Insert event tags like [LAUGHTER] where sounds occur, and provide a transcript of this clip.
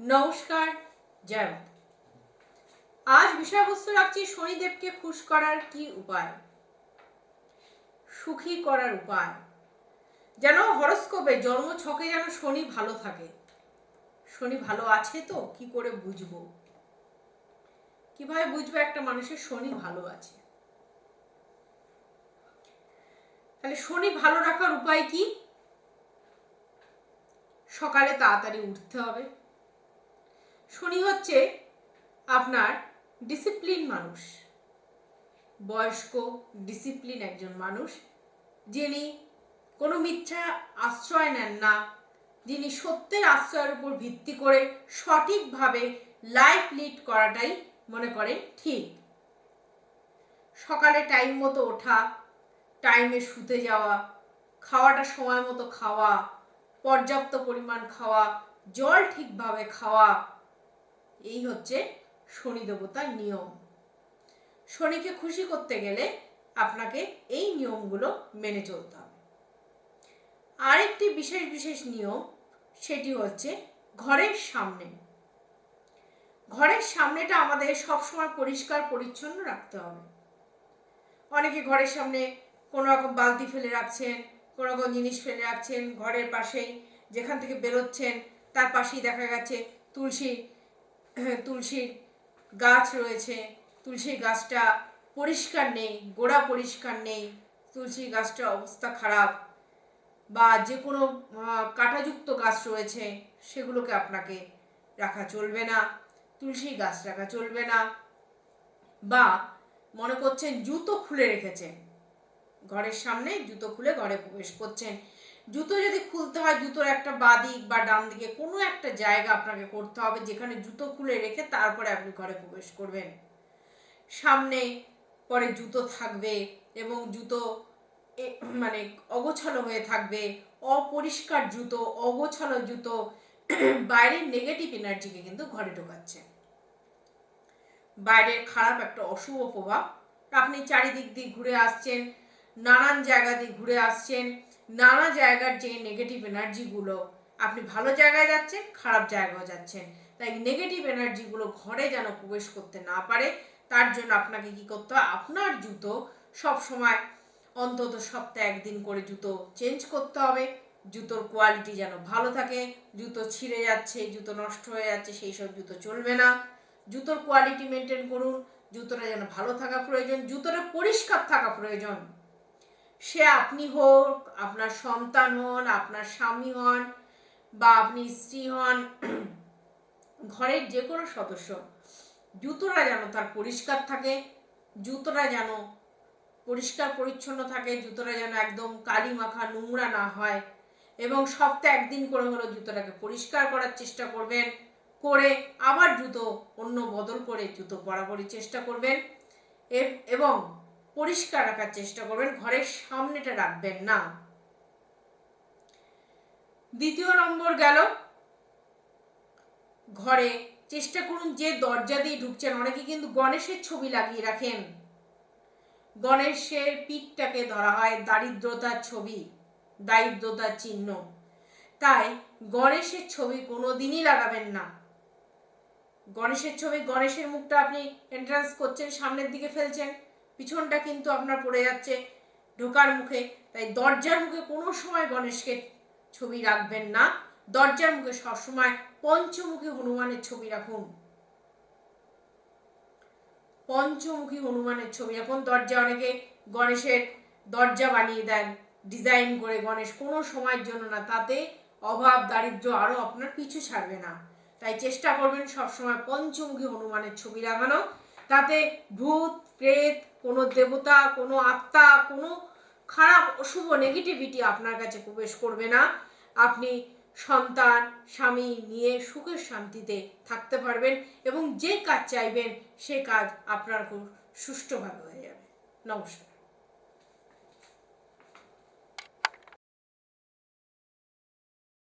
নমস্কার, জয় আজ বিষয়বস্তু রাখছি শনিদেবকে খুশ করার কি উপায়? সুখী করার উপায়। যেন হরস্কোপে জন্ম ছকে যেন শনি ভালো থাকে। শনি ভালো আছে তো, কি করে বুঝব? কীভাবে বুঝব একটা মানুষের শনি ভালো আছে? তাহলে শনি ভালো রাখার উপায় কি? সকালে তাড়াতাড়ি উঠতে হবে। শনি হচ্ছে আপনার ডিসিপ্লিন মানুষ। বয়স্ক ডিসিপ্লিন একজন মানুষ যিনি কোনো মিথ্যা আশ্রয় নেন না, যিনি সত্যের আশ্রয়ের উপর ভিত্তি করে সঠিকভাবে লাইফ লিড করাটাই মনে করেন ঠিক। সকালে টাইম মতো ওঠা টাইমে শুতে যাওয়া, খাওয়াটা সময় মতো খাওয়া, পর্যাপ্ত পরিমাণ খাওয়া, জল ঠিকভাবে খাওয়া এই হচ্ছে শনি দেবতার নিয়ম। শনিকে খুশি করতে গেলে আপনাকে এই নিয়মগুলো মেনে চলতে হবে। আরেকটি বিশেষ বিশেষ নিয়ম, সেটি হচ্ছে ঘরের সামনে। ঘরের সামনেটা আমাদের সবসময় পরিষ্কার, পরিচ্ছন্ন রাখতে হবে। অনেকে ঘরের সামনে কোনো রকম বালতি ফেলে রাখছেন, কোনো রকম জিনিস ফেলে রাখছেন, ঘরের পাশেই যেখান থেকে বেরোচ্ছেন, তার পাশেই দেখা গেছে তুলসী [CLEARS THROAT] তুলসীর গাছ রয়েছে তুলসী গাছটা পরিষ্কার নেই, গোড়া পরিষ্কার নেই তুলসী গাছটার অবস্থা খারাপ বা যে কোনো কাঁটাযুক্ত গাছ রয়েছে, সেগুলোকে আপনাকে রাখা চলবে না তুলসী গাছ রাখা চলবে না বা মনে করছেন জুতো খুলে রেখেছেন, ঘরের সামনে জুতো খুলে ঘরে প্রবেশ করছেন জুতো যদি খুলতে হয়, জুতোর একটা বাদিক বা ডান দিকে কোনো একটা জায়গা আপনাকে করতে হবে যেখানে জুতো খুলে রেখে তারপরে আপনি ঘরে প্রবেশ করবেন। সামনে পরে জুতো থাকবে এবং জুতো মানে অগোছালো হয়ে থাকবে। অপরিষ্কার জুতো, অগোছালো জুতো [CLEARS THROAT] বাইরের নেগেটিভ এনার্জিকে কিন্তু ঘরে ঢোকাচ্ছে। বাইরের খারাপ একটা অশুভ প্রভাব। আপনি চারিদিক দিয়ে ঘুরে আসছেন নানান জায়গা দিয়ে ঘুরে আসছেন, নানা জায়গার যে নেগেটিভ এনার্জিগুলো আপনি ভালো জায়গায় যাচ্ছেন, খারাপ জায়গায় যাচ্ছেন। তাই নেগেটিভ এনার্জিগুলো ঘরে যেন প্রবেশ করতে না পারে, তার জন্য আপনাকে কি করতে হয়? আপনার জুতো সব সময়, অন্তত সপ্তাহে একদিন করে জুতো চেঞ্জ করতে হবে। জুতোর কোয়ালিটি যেন ভালো থাকে, জুতো ছিঁড়ে যাচ্ছে, জুতো নষ্ট হয়ে যাচ্ছে, সেই সব জুতো চলবে না। জুতোর কোয়ালিটি মেনটেন করুন, জুতোটা যেন ভালো থাকা প্রয়োজন, জুতোটা পরিষ্কার থাকা প্রয়োজন। সে আপনি হোক, আপনার সন্তান হন, আপনার স্বামী হন, বা আপনি স্ত্রী হন, ঘরের যে কোনো সদস্য, জুতোটা যেন তার পরিষ্কার থাকে, জুতোটা যেন পরিষ্কার পরিচ্ছন্ন থাকে, জুতোটা যেন একদম কালি মাখা নোংরা না হয়, এবং সপ্তাহে একদিন করে হলো জুতোটাকে পরিষ্কার করার চেষ্টা করবেন, করে আবার জুতো অন্য বদল করে জুতো বরাবরই চেষ্টা করবেন এবং পরিষ্কার রাখার চেষ্টা করবেন, ঘরের সামনেটা রাখবেন না। দ্বিতীয় নম্বর গেল, ঘরে চেষ্টা করুন যে দরজা দিয়ে ঢুকছেন, অনেকে কিন্তু গণেশের ছবি লাগিয়ে রাখেন। গণেশের পিঠটাকে ধরা হয় দারিদ্রতার ছবি, দারিদ্রতার চিহ্ন। তাই গণেশের ছবি কোনো দিনই লাগাবেন না। গণেশের ছবি, গণেশের মুখটা আপনি এন্ট্রান্স করছেন, সামনের দিকে ফেলছেন। পিছনটা কিন্তু আপনার পড়ে যাচ্ছে ঢোকার মুখে। তাই দরজার মুখে কোনো সময় গণেশকে ছবি রাখবেন না। দরজার মুখে সবসময় পঞ্চমুখী হনুমানের ছবি রাখুন। পঞ্চমুখী হনুমানের ছবি এখন দরজা অনেকে গণেশের দরজা বানিয়ে দেন, ডিজাইন করে গণেশ কোনো সময়ের জন্য না, তাতে অভাব, দারিদ্র্য আরও আপনার পিছু ছাড়বে না। তাই চেষ্টা করবেন সবসময় পঞ্চমুখী হনুমানের ছবি লাগানো। তাতে ভূত, প্রেত কোনো দেবতা, কোনো আত্মা, কোনো খারাপ, অশুভ নেগেটিভিটি আপনার কাছে প্রবেশ করবে না। আপনি সন্তান, স্বামী নিয়ে সুখের শান্তিতে থাকতে পারবেন এবং যে কাজ চাইবেন, সে কাজ আপনার খুব সুষ্ঠুভাবে হয়ে যাবে। নমস্কার।